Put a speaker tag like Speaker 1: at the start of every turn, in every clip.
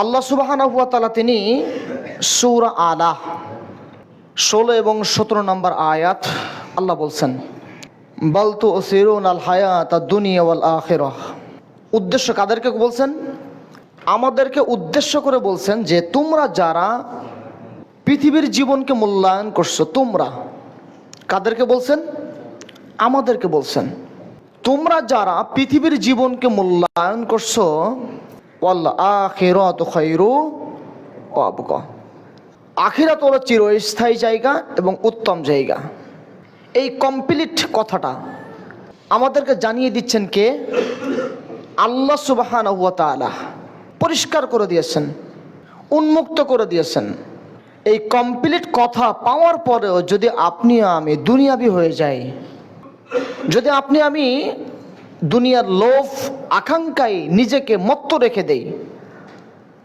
Speaker 1: আল্লাহ সুবাহানা তিনি সুর আলা ষোলো এবং সতেরো নম্বর আয়াত আল্লাহ বলছেন বালতু ওসিরুন আল হায়াত দুনিয়া ওয়াল আখেরহ। উদ্দেশ্য কাদেরকে বলছেন? আমাদেরকে উদ্দেশ্য করে বলছেন যে তোমরা যারা পৃথিবীর জীবনকে মূল্যায়ন করছ, তোমরা কাদেরকে বলছেন? আমাদেরকে বলছেন। তোমরা যারা পৃথিবীর জীবনকে মূল্যায়ন করছ ওয়াল্লা আখিরাত খায়রু ওয়া আবকা। আখিরাত হলো চিরস্থায়ী জায়গা এবং উত্তম জায়গা। এই কমপ্লিট কথাটা আমাদেরকে জানিয়ে দিচ্ছেন কে? আল্লাহ সুবাহান পরিষ্কার করে দিয়েছেন, উন্মুক্ত করে দিয়েছেন। এই কমপ্লিট কথা পাওয়ার পরেও যদি আপনি আমি দুনিয়াবি হয়ে যাই, যদি আপনি আমি দুনিয়ার লোভ আকাঙ্ক্ষায় নিজেকে মত্ত রেখে দেই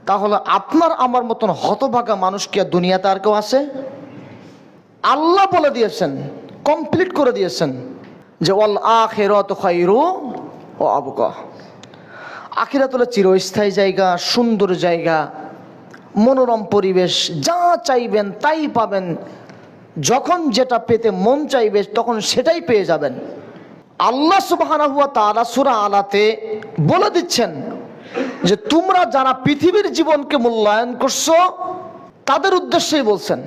Speaker 1: তাহলে আপনার আমার মতন হতভাগা মানুষ কি আর দুনিয়াতে আর কেউ আছে? আল্লাহ বলে দিয়েছেন কমপ্লিট করে দিয়েছেন যে, ওয়াল আখেরত খাইরু ও আবকা। আখিরাত হলো চিরস্থায়ী জায়গা, সুন্দর জায়গা, মনোরম পরিবেশ, যা চাইবেন তাই পাবেন। যখন যেটা পেতে মন চাইবে, তখন সেটাই পেয়ে যাবেন। আল্লাহ সুবহানাহু ওয়া তাআলা আলাতে বলে দিচ্ছেন যে তোমরা যারা পৃথিবীর জীবনকে মূল্যায়ন করছ, তাদের উদ্দেশ্যেই বলছেন,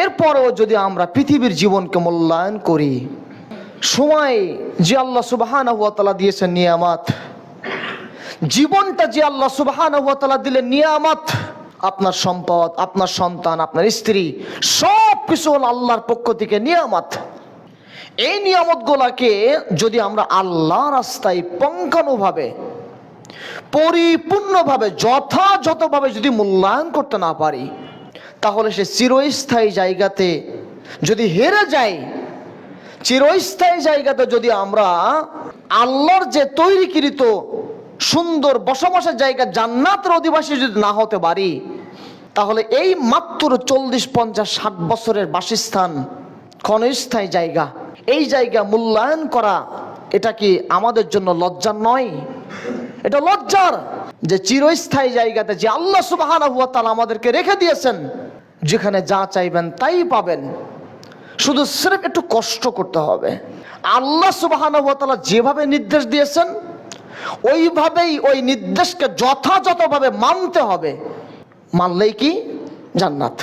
Speaker 1: এরপরও যদি আমরা পৃথিবীর জীবনকে মূল্যায়ন করি, সময় যে আল্লাহ সুবহানাহু ওয়া দিয়েছেন নিয়ামাত, জীবনটা যে আল্লাহ সুবহানাহু ওয়া তাআলা দিলেন নিয়ামত, আপনার সম্পদ, আপনার সন্তান, আপনার স্ত্রী সব কিছু হল আল্লাহর পক্ষ থেকে নিয়ামত। এই নিয়ামতগুলাকে যদি আমরা আল্লাহ রাস্তায় পঙ্কানুভাবে, পরিপূর্ণভাবে, যথাযথভাবে যদি মূল্যায়ন করতে না পারি, তাহলে সে চিরস্থায়ী জায়গাতে যদি হেরে যাই, চিরস্থায়ী জায়গাতে যদি আমরা আল্লাহর যে তৈরিকৃত সুন্দর বসবাসের জায়গা জান্নাতের অধিবাসী যদি না হতে পারি, তাহলে এই মাত্র চল্লিশ, পঞ্চাশ, ষাট বছরের বাসস্থান ক্ষণস্থায়ী জায়গা এই জায়গা মূল্যায়ন করা, এটা কি আমাদের জন্য লজ্জার নয়? এটা লজ্জার যে চিরস্থায়ী জায়গাতে যে আল্লাহ তালা আমাদেরকে রেখে দিয়েছেন, যেখানে যা চাইবেন তাই পাবেন। শুধু সির্ফ একটু কষ্ট করতে হবে। আল্লাহ সুবাহানা হুয়া যেভাবে নির্দেশ দিয়েছেন, ওইভাবেই ওই নির্দেশকে যথাযথভাবে মানতে হবে। মানলেই কি? জান্নাত।